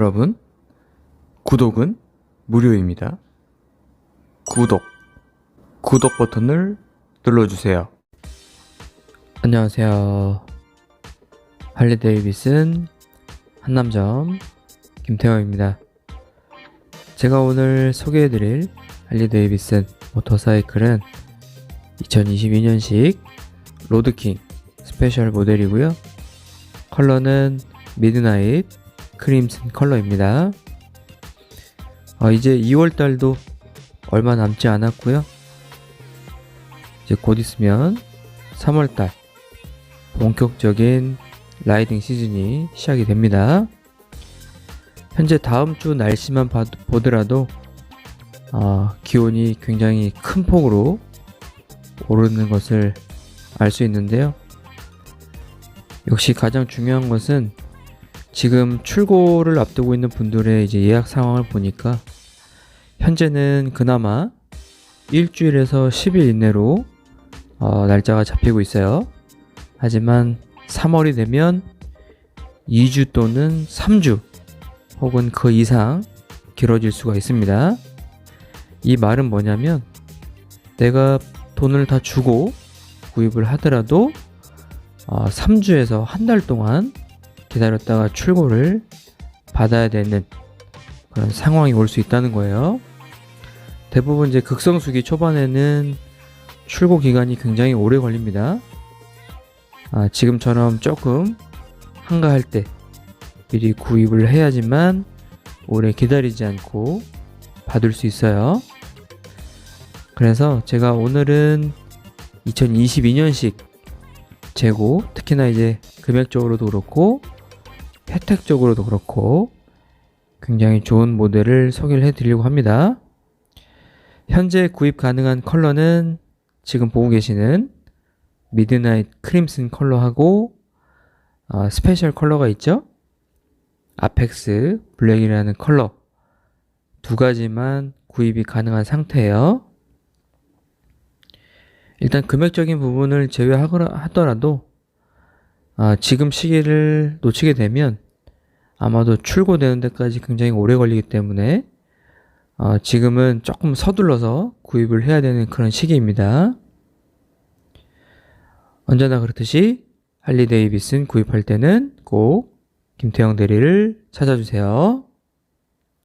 여러분, 구독은 무료입니다. 구독, 구독 버튼을 눌러주세요. 안녕하세요. 할리 데이비슨 한남점 김태호입니다. 제가 오늘 소개해드릴 할리 데이비슨 모터사이클은 2022년식 로드킹 스페셜 모델이고요. 컬러는 미드나잇 크림슨 컬러입니다. 어, 이제 2월 달도 얼마 남지 않았고요. 이제 곧 있으면 3월 달 본격적인 라이딩 시즌이 시작이 됩니다. 현재 다음 주 날씨만 봐- 보더라도 어, 기온이 굉장히 큰 폭으로 오르는 것을 알 수 있는데요. 역시 가장 중요한 것은 지금 출고를 앞두고 있는 분들의 이제 예약 상황을 보니까 현재는 그나마 일주일에서 10일 이내로 어, 날짜가 잡히고 있어요. 하지만 3월이 되면 2주 또는 3주 혹은 그 이상 길어질 수가 있습니다. 이 말은 뭐냐면 내가 돈을 다 주고 구입을 하더라도 어, 3주에서 한 달 동안 기다렸다가 출고를 받아야 되는 그런 상황이 올 수 있다는 거예요. 대부분 이제 극성수기 초반에는 출고 기간이 굉장히 오래 걸립니다. 아, 지금처럼 조금 한가할 때 미리 구입을 해야지만 오래 기다리지 않고 받을 수 있어요. 그래서 제가 오늘은 2022년식 재고, 특히나 이제 금액적으로도 그렇고, 혜택적으로도 그렇고, 굉장히 좋은 모델을 소개를 해드리려고 합니다. 현재 구입 가능한 컬러는 지금 보고 계시는 미드나잇 크림슨 컬러하고, 어, 스페셜 컬러가 있죠? 아펙스 블랙이라는 컬러 두 가지만 구입이 가능한 상태예요. 일단 금액적인 부분을 제외하더라도 아, 지금 시기를 놓치게 되면 아마도 출고되는 데까지 굉장히 오래 걸리기 때문에 어, 지금은 조금 서둘러서 구입을 해야 되는 그런 시기입니다. 언제나 그렇듯이 할리 데이비슨 구입할 때는 꼭 김태형 대리를 찾아주세요.